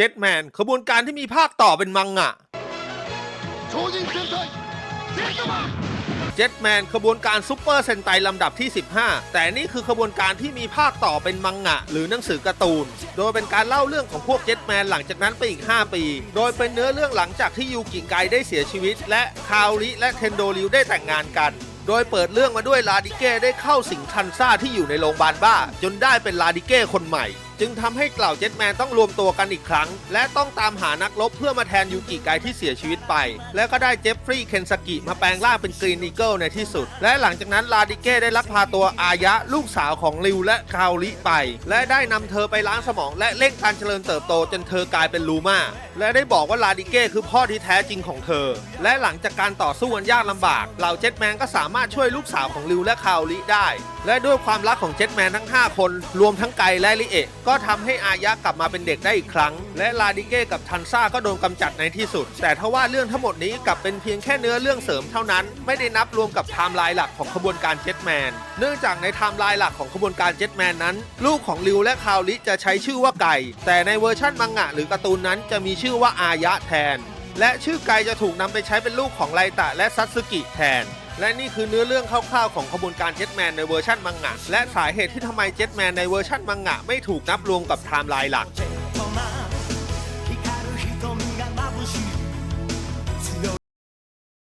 เจ็ตแมนขบวนการที่มีภาคต่อเป็นมังงะเจ็ตแมนขบวนการซูเปอร์เซนไตลำดับที่ 15 แต่นี่คือขบวนการที่มีภาคต่อเป็นมังงะ หรือหนังสือการ์ตูน โดยเป็นการเล่าเรื่องของพวกเจ็ตแมนหลังจากนั้นไปอีก 5 ปี โดยเป็นเนื้อเรื่องหลังจากที่ยูกิไกได้เสียชีวิต และคาริและเทนโดริวได้แต่งงานกัน โดยเปิดเรื่องมาด้วยลาดิเก้ได้เข้าสิงทันซ่าที่อยู่ในโรงพยาบาลบ้า จนได้เป็นลาดิเก้คนใหม่ จึงทำให้เกล่าเจ็ตแมนต้องรวมตัวกันอีกครั้ง และต้องตามหานักรบเพื่อมาแทนยูกิไกที่เสียชีวิตไป และก็ได้เจฟฟรีย์เคนสกิมาแปลงร่างเป็นกรีนอีเกิลในที่สุด และหลังจากนั้นลาดิเก้ได้ลักพาตัวอายะลูกสาวของริวและคาโอริไป และได้นำเธอไปล้างสมองและเร่งการเจริญเติบโตจนเธอกลายเป็นลูมาและได้บอกว่าลาดิเก้คือพ่อที่แท้จริงของเธอ และหลังจากการต่อสู้อันยากลำบาก เหล่าเจ็ตแมนก็สามารถช่วยลูกสาวของริวและคาโอริได้ และด้วยความรักของเจ็ตแมนทั้ง 5 คน รวมทั้งไกและลิเอะก็ทำให้อายะกลับมาเป็นเด็กได้อีกครั้ง และลาดิเก้กับทันซ่าก็โดนกำจัดในที่สุด แต่ทว่าเรื่องทั้งหมดนี้กลับเป็นเพียงแค่เนื้อเรื่องเสริมเท่านั้น ไม่ได้นับรวมกับไทม์ไลน์หลักของขบวนการเจ็ตแมน เนื่องจากในไทม์ไลน์หลักของขบวนการเจ็ตแมนนั้น ลูกของริวและคาโอริจะใช้ชื่อว่าไก่ แต่ในเวอร์ชั่นมังงะหรือการ์ตูนนั้นจะมีชื่อว่าอายะแทน และชื่อไก่จะถูกนำไปใช้เป็นลูกของไลตะและซัตสึกิแทน และนี่คือเนื้อเรื่องคร่าวๆของขบวนการเจ็ตแมนในเวอร์ชันมังงะ และสาเหตุที่ทำไมเจ็ตแมนในเวอร์ชันมังงะไม่ถูกนับรวมกับไทม์ไลน์หลัก